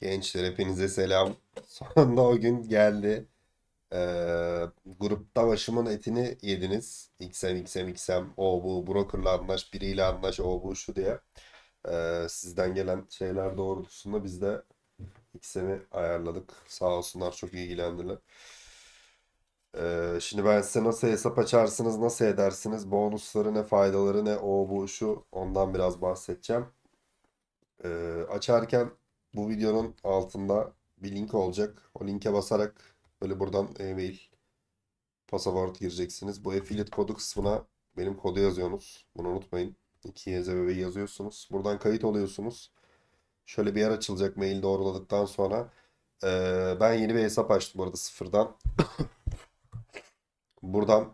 Gençler hepinize selam. Sonunda o gün geldi. Ee, grupta başımın etini yediniz. XM, XM, XM, o bu, brokerla anlaş, biriyle anlaş, o bu, şu diye. Ee, sizden gelen şeyler doğrultusunda biz de XM'i ayarladık. Sağ olsunlar çok ilgilendiler. Ee, şimdi ben size nasıl hesap açarsınız, nasıl edersiniz, bonusları ne, faydaları ne, o bu, şu ondan biraz bahsedeceğim. Ee, açarken bu videonun altında bir link olacak. O linke basarak böyle buradan e-mail, pasaport gireceksiniz. Bu affiliate kodu kısmına benim kodu yazıyorsunuz. Bunu unutmayın. 2 YZ bebeği yazıyorsunuz. Buradan kayıt oluyorsunuz. Şöyle bir yer açılacak mail doğruladıktan sonra. Ee, ben yeni bir hesap açtım bu arada sıfırdan. Buradan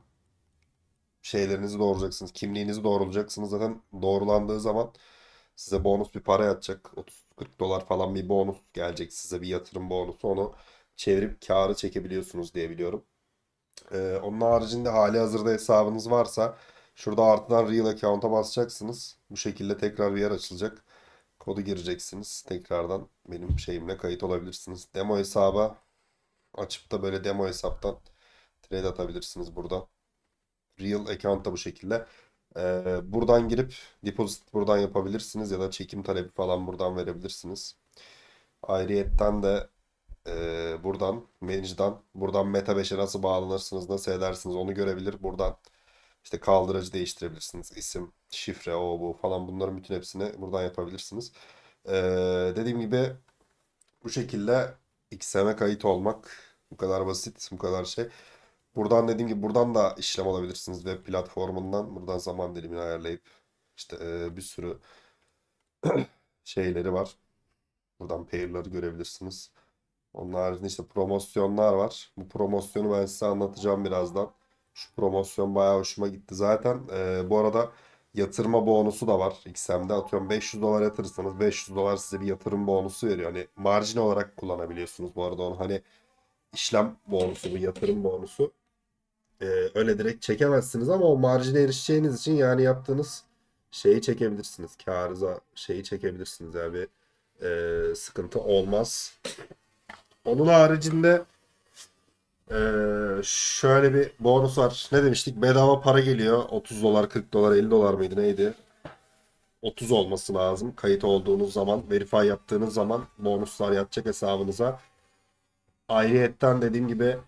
şeylerinizi doğrulacaksınız. Kimliğinizi doğrulayacaksınız. Zaten doğrulandığı zaman size bonus bir para yatacak. 30-40 dolar falan bir bonus gelecek size bir yatırım bonusu. Onu çevirip karı çekebiliyorsunuz diye biliyorum. Ee, onun haricinde hali hazırda hesabınız varsa şurada artıdan Real Account'a basacaksınız. Bu şekilde tekrar bir yer açılacak. Kodu gireceksiniz. Tekrardan benim şeyimle kayıt olabilirsiniz. Demo hesaba açıp da böyle demo hesaptan trade atabilirsiniz burada. Real account da bu şekilde. Ee, buradan girip deposit buradan yapabilirsiniz ya da çekim talebi falan buradan verebilirsiniz. Ayrıyetten de e, buradan manage'dan buradan Meta 5'e nasıl bağlanırsınız, nasıl edersiniz onu görebilir. Buradan işte kaldırıcı değiştirebilirsiniz. İsim, şifre, o bu falan bunların bütün hepsini buradan yapabilirsiniz. Ee, dediğim gibi bu şekilde XM'e kayıt olmak bu kadar basit, bu kadar şey. Buradan dediğim gibi buradan da işlem alabilirsiniz web platformundan. Buradan zaman dilimini ayarlayıp işte e, bir sürü şeyleri var. Buradan pair'ları görebilirsiniz. Onun haricinde işte promosyonlar var. Bu promosyonu ben size anlatacağım birazdan. Şu promosyon bayağı hoşuma gitti. Zaten e, bu arada yatırma bonusu da var XM'de. Atıyorum 500 dolar yatırırsanız 500 dolar size bir yatırım bonusu veriyor. Hani marjin olarak kullanabiliyorsunuz bu arada onu. Hani işlem bonusu bu yatırım bonusu. Ee, öyle direkt çekemezsiniz ama o marjine erişeceğiniz için yani yaptığınız şeyi çekebilirsiniz. Karıza şeyi çekebilirsiniz. Yani bir e, sıkıntı olmaz. Onun haricinde e, şöyle bir bonus var. Ne demiştik? Bedava para geliyor. 30 dolar, 40 dolar, 50 dolar mıydı neydi? 30 olması lazım. Kayıt olduğunuz zaman, verify yaptığınız zaman bonuslar yatacak hesabınıza. Ayrıyetten dediğim gibi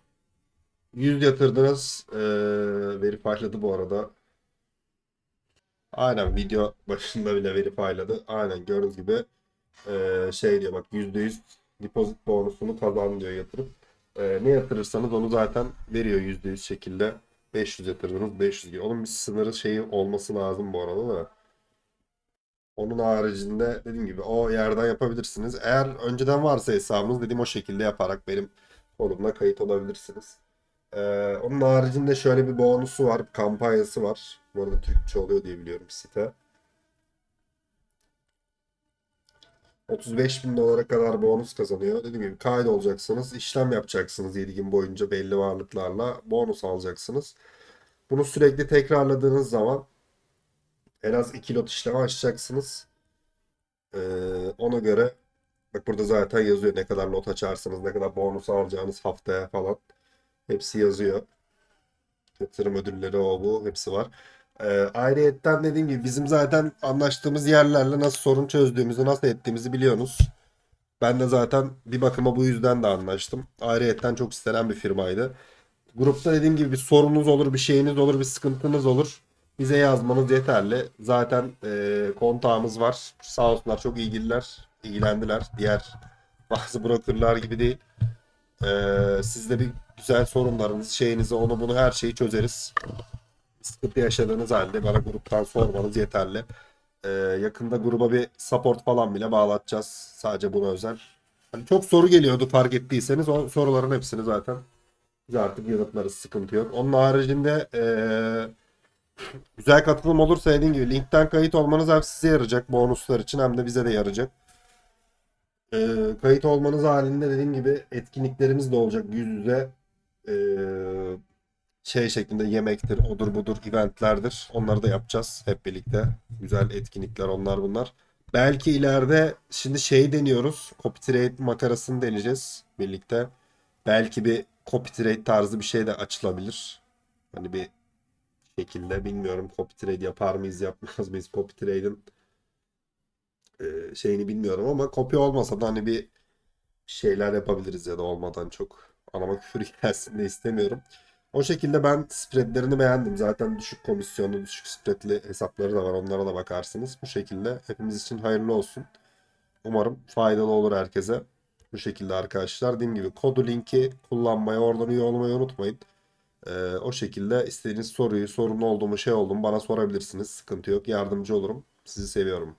100 yatırdınız. Ee, verifyladı bu arada. Aynen video başında bile verifyladı. Aynen gördüğünüz gibi ee, şey diyor bak %100 deposit bonusunu kazan diyor yatırıp. Ee, ne yatırırsanız onu zaten veriyor %100 şekilde. 500 yatırdınız 500 gibi. Onun bir sınırı şeyi olması lazım bu arada da. Onun haricinde dediğim gibi o yerden yapabilirsiniz. Eğer önceden varsa hesabınız dediğim o şekilde yaparak benim forumda kayıt olabilirsiniz. Ee, onun haricinde şöyle bir bonusu var, kampanyası var. Bu arada Türkçe oluyor diye biliyorum site. 35 bin dolara kadar bonus kazanıyor. Dediğim gibi kayıt olacaksınız, işlem yapacaksınız 7 gün boyunca belli varlıklarla bonus alacaksınız. Bunu sürekli tekrarladığınız zaman en az 2 lot işlemi açacaksınız. Ee, ona göre bak burada zaten yazıyor ne kadar lot açarsınız, ne kadar bonus alacağınız haftaya falan. Hepsi yazıyor. Yatırım ödülleri o bu hepsi var. Ee, ayrıyetten dediğim gibi bizim zaten anlaştığımız yerlerle nasıl sorun çözdüğümüzü, nasıl ettiğimizi biliyorsunuz. Ben de zaten bir bakıma bu yüzden de anlaştım. Ayrıyetten çok istenen bir firmaydı. Grupta dediğim gibi bir sorunuz olur, bir şeyiniz olur, bir sıkıntınız olur. Bize yazmanız yeterli. Zaten e, kontağımız var. Sağ olsunlar çok ilgililer, ilgilendiler. Diğer bazı brokerlar gibi değil. Ee, siz de bir güzel sorunlarınız, şeyinizi, onu bunu her şeyi çözeriz. Sıkıntı yaşadığınız halde bana gruptan sormanız yeterli. Ee, yakında gruba bir support falan bile bağlatacağız. Sadece buna özel. Hani çok soru geliyordu fark ettiyseniz o soruların hepsini zaten biz artık yanıtlarız. Sıkıntı yok. Onun haricinde ee, güzel katılım olursa dediğim gibi linkten kayıt olmanız hem size yarayacak bonuslar için hem de bize de yarayacak. E, kayıt olmanız halinde dediğim gibi etkinliklerimiz de olacak yüz yüze e, şey şeklinde yemektir, odur budur, eventlerdir. Onları da yapacağız hep birlikte. Güzel etkinlikler onlar bunlar. Belki ileride şimdi şey deniyoruz. Copy trade makarasını deneyeceğiz birlikte. Belki bir copy trade tarzı bir şey de açılabilir. Hani bir şekilde bilmiyorum copy trade yapar mıyız yapmaz mıyız copy trade'in e, şeyini bilmiyorum ama kopya olmasa da hani bir şeyler yapabiliriz ya da olmadan çok. Anama küfür gelsin de istemiyorum. O şekilde ben spreadlerini beğendim. Zaten düşük komisyonlu, düşük spreadli hesapları da var. Onlara da bakarsınız. Bu şekilde hepimiz için hayırlı olsun. Umarım faydalı olur herkese. Bu şekilde arkadaşlar. Dediğim gibi kodu linki kullanmayı, oradan üye olmayı unutmayın. Ee, o şekilde istediğiniz soruyu, sorun oldu mu, şey oldu mu bana sorabilirsiniz. Sıkıntı yok. Yardımcı olurum. Sizi seviyorum.